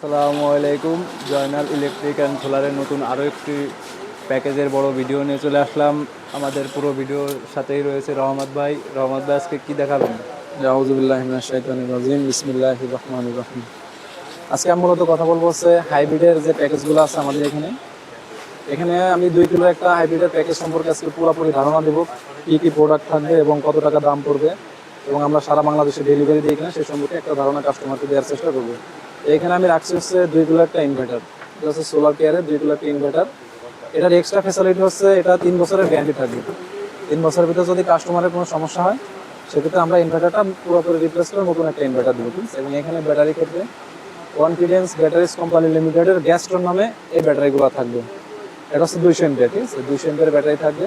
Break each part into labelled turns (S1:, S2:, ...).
S1: আসসালামু আলাইকুম, Joynal electric and সোলারের নতুন আরও একটি প্যাকেজের বড় ভিডিও নিয়ে চলে আসলাম। আমাদের পুরো ভিডিওর সাথেই রয়েছে রহমত ভাই। রহমত ভাই, আজকে কী দেখাবেন?
S2: রাজিম রহমান রহিম। আজকে আমি মূলত কথা বলব হচ্ছে হাইব্রিডের যে প্যাকেজগুলো আছে আমাদের এখানে। এখানে আমি দুই কিলো একটা হাইব্রিডের প্যাকেজ সম্পর্কে আজকে পুরোপুরি ধারণা দেবো, কী কী প্রোডাক্ট থাকবে এবং কত টাকা দাম পড়বে। এবং আমরা সারা বাংলাদেশে ডেলিভারি দিই কিনা সেই সম্পর্কে একটা ধারণা কাস্টমারকে দেওয়ার চেষ্টা করব। এখানে আমি রাখছি হচ্ছে দুই একটা ইনভার্টার এটা হচ্ছে সোলার কেয়ারের দুই একটা ইনভার্টার এটার এক্সট্রা ফ্যাসিলিটি হচ্ছে এটা তিন বছরের গ্যারান্টি থাকবে। তিন বছরের ভিতরে যদি কাস্টমারের কোনো সমস্যা হয়, সেক্ষেত্রে আমরা ইনভার্টারটা পুরোপুরি রিপ্লেস করে নতুন একটা ইনভার্টার দেবো এবং এখানে ব্যাটারি ক্ষেত্রে কনফিডেন্স ব্যাটারিজ কোম্পানি লিমিটেডের গ্যাস্ট্রন নামে এই ব্যাটারিগুলো থাকবে। এটা হচ্ছে দুইশো এমপিয়ার ঠিক আছে দুইশো এমপিয়ার ব্যাটারি থাকবে।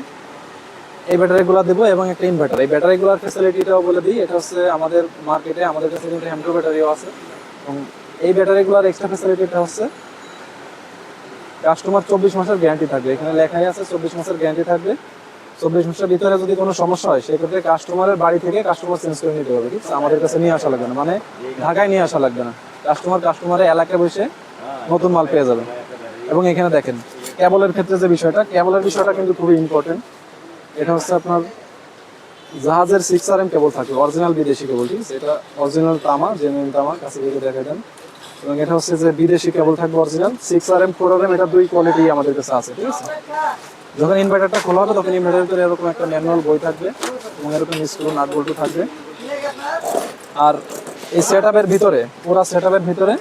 S2: এই ব্যাটারিগুলো দেবো এবং একটা ইনভার্টার এই ব্যাটারিগুলোর ফ্যাসিলিটিটাও বলে দিই, এটা হচ্ছে আমাদের মার্কেটে আমাদের কাছে কিন্তু হ্যামটো ব্যাটারিও আছে। এবং এই ব্যাটারিগুলোর এক্সট্রা ফ্যাসিলিটিটা হচ্ছে কাস্টমার চব্বিশ মাসের গ্যারান্টি থাকবে। এখানে লেখাই আছে চব্বিশ মাসের গ্যারান্টি থাকবে। চব্বিশ মাসের ভিতরে যদি কোনো সমস্যা হয়, সেক্ষেত্রে কাস্টমারের বাড়ি থেকে কাস্টমার চেঞ্জ করে নিতে হবে। ঠিক আছে আমাদের কাছে নিয়ে আসা লাগবে না। মানে ঢাকায় নিয়ে আসা লাগবে না। কাস্টমার কাস্টমারের এলাকায় বসে নতুন মাল পেয়ে যাবে। এবং এখানে দেখেন কেবলের ক্ষেত্রে যে বিষয়টা কেবলের বিষয়টা কিন্তু খুবই ইম্পর্টেন্ট এটা হচ্ছে আপনার জাহাজের সিক্স আর এম কেবল থাকবে অরিজিনাল বিদেশি কেবল ঠিক আছে? এটা অরিজিনাল তামা জেনুইন তামা, কাছে থেকে দেখা দেন। এবং এটা হচ্ছে যে বিদেশি কেবল থাকবে original six R M four R M এটা দুই কোয়ালিটি আমাদের কাছে আছে, ঠিক আছে? যখন ইনভার্টারটা খোলা হবে, তখন এরকম একটা ম্যানুয়াল বই থাকবে এবং এরকম স্ক্রু নাট বল্টু থাকবে। আর এই সেট ভিতরে, পুরো সেট ভিতরে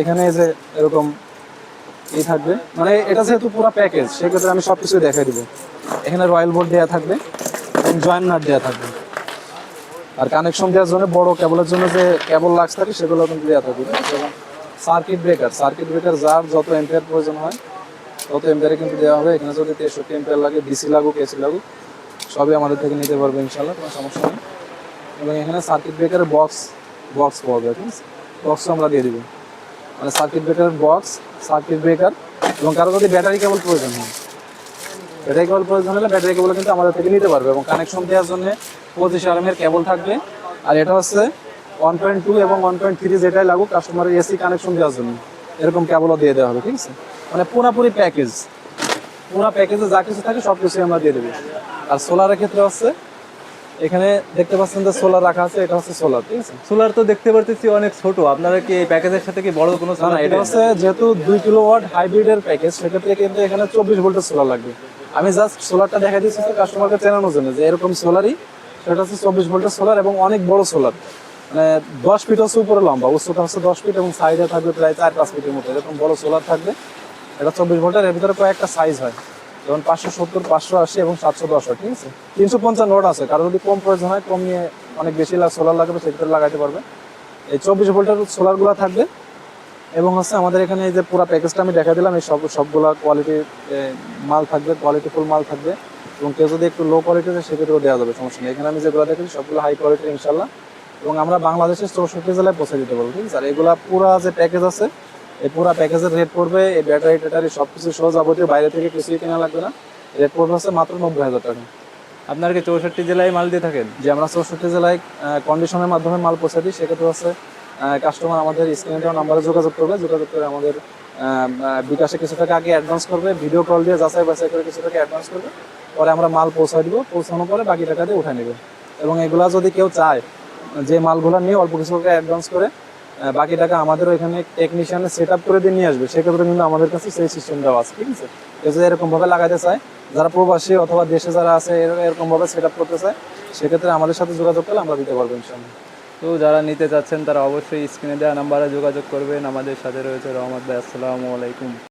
S2: এখানে যে এরকম এই থাকবে মানে এটা যেহেতু পুরো প্যাকেজ সেক্ষেত্রে আমি সব কিছুই দেখাই দিব। এখানে রয়্যাল বোর্ড দেওয়া থাকবে এবং জয়েন্ট নাট দেওয়া থাকবে। আর কানেকশন দেওয়ার জন্য, বড় কেবলের জন্য যে কেবল লাক্স থাকে, সেগুলো কিন্তু দেওয়া থাকবে এবং সার্কিট ব্রেকার সার্কিট ব্রেকার যার যত এম্পিয়ার প্রয়োজন হয়, তত এম্পিয়ারে কিন্তু দেওয়া হবে। এখানে যদি তেষট্টি এম্পিয়ার লাগে ডিসি লাগুক এসি লাগুক, সবই আমাদের থেকে নিতে পারবে ইনশাল্লাহ কোনো সমস্যা নেই। এবং এখানে সার্কিট ব্রেকারের বক্স বক্স পাওয়া আছে? বক্সও আমরা দিয়ে দিব। মানে সার্কিট ব্রেকারের বক্স সার্কিট ব্রেকার এবং কারও যদি ব্যাটারি কেবল প্রয়োজন হয় ব্যাটারি কেবল প্রয়োজন হলে ব্যাটারি কেবল কিন্তু আমাদের থেকে নিতে পারবে এবং কানেকশন দেওয়ার জন্য পঁচিশ আরএমের কেবল থাকবে। আর এটা হচ্ছে ওয়ান পয়েন্ট টু এবং ওয়ান পয়েন্ট থ্রি যেটাই লাগুক কাস্টমারের এসি কানেকশন দেওয়ার জন্য। এরকম কেবলও দিয়ে দেওয়া হবে ঠিক আছে? মানে পুরোপুরি প্যাকেজ পুরো প্যাকেজে যা কিছু থাকে সব কিছুই আমরা দিয়ে দেবো। আর সোলারের ক্ষেত্রে হচ্ছে এখানে দেখতে পাচ্ছেন যে সোলার রাখা আছে এটা হচ্ছে সোলার ঠিক আছে?
S1: সোলার তো দেখতে পারতেছি অনেক ছোট। আপনারা কি এই প্যাকেজের সাথে কি বড় কোনো সোলার
S2: এটা হচ্ছে যেহেতু দুই কিলো ওয়াট হাইব্রিডের প্যাকেজ সেক্ষেত্রে কিন্তু এখানে চব্বিশ ভোল্টের সোলার লাগবে। আমি জাস্ট সোলারটা দেখা দিচ্ছি কাস্টমারকে চেনানোর জন্য যে এরকম সোলারই সেটা হচ্ছে চব্বিশ ভোল্টের সোলার এবং অনেক বড় সোলার মানে দশ ফিট হচ্ছে উপরে লম্বা, উচ্চতা হচ্ছে দশ ফিট এবং সাইডে থাকবে প্রায় চার পাঁচ ফিটের মতো, এরকম বড় সোলার থাকবে। এটা চব্বিশ ভোল্টের, এর ভিতরে কয়েকটা সাইজ হয়। যেমন পাঁচশো সত্তর, পাঁচশো আশি এবং সাতশো দশ ঠিক আছে? তিনশো পঞ্চান্ন ওয়াট আছে কারও যদি কম প্রয়োজন হয় কম নিয়ে অনেক বেশি সোলার লাগবে সেক্ষেত্রে লাগাইতে পারবে। এই চব্বিশ ভোল্টের সোলারগুলো থাকবে। এবং হচ্ছে আমাদের এখানে এই যে পুরো প্যাকেজটা আমি দেখা দিলাম এই সব সবগুলা কোয়ালিটির মাল থাকবে কোয়ালিটিফুল মাল থাকবে। এবং কেউ যদি একটু লো কোয়ালিটির সেক্ষেত্রেও দেওয়া যাবে সমস্যা নেই। এখানে আমি যেগুলো দেখেছি সবগুলো হাই কোয়ালিটির ইনশাল্লাহ এবং আমরা বাংলাদেশের চৌষট্টি জেলায় পৌঁছে দিতে পারব ঠিক আছে? আর এগুলা পুরা যে প্যাকেজ আছে এই পুরা প্যাকেজের রেট পড়বে এই ব্যাটারি ট্যাটারি সব কিছু সহ যাবতীয় বাইরে থেকে কিছুই কেনা লাগবে না। রেট পড়বে হচ্ছে মাত্র নব্বই হাজার টাকা।
S1: আপনারা কি চৌষট্টি জেলায় মাল দিয়ে থাকেন?
S2: যে আমরা চৌষট্টি জেলায় কন্ডিশনের মাধ্যমে মাল পৌঁছে দিই সেক্ষেত্রে হচ্ছে কাস্টমার আমাদের স্ক্রিনে দেওয়া নাম্বারে যোগাযোগ করবে, যোগাযোগ করে আমাদের বিকাশে কিছু টাকা আগে অ্যাডভান্স করবে ভিডিও কল দিয়ে যাচাই বাছাই করে কিছু টাকা অ্যাডভান্স করবে, পরে আমরা মাল পৌঁছায় দিব, পৌঁছানোর পরে বাকি টাকা দিয়ে উঠে নেবে। এবং এগুলা যদি কেউ চায়, যে মালগুলো নিয়ে অল্প কিছু টাকা অ্যাডভান্স করে বাকি টাকা আমাদেরও এখানে টেকনিশিয়ানে সেট আপ করে দিয়ে নিয়ে আসবে, সেক্ষেত্রে কিন্তু আমাদের কাছে সেই সিস্টেমটাও আছে, ঠিক আছে? কেউ যদি এরকম ভাবে লাগাতে চায়, যারা প্রবাসী অথবা দেশে যারা আছে এরকমভাবে এরকম সেট আপ করতে চায়, সেক্ষেত্রে আমাদের সাথে যোগাযোগ করলে আমরা দিতে পারব ইনশাল্লাহ
S1: তো যারা নিতে চাচ্ছেন তারা অবশ্যই স্ক্রিনে দেওয়া নাম্বারে যোগাযোগ করবেন। আমাদের সাথে রয়েছে রহমত ভাই, আসসালামু আলাইকুম।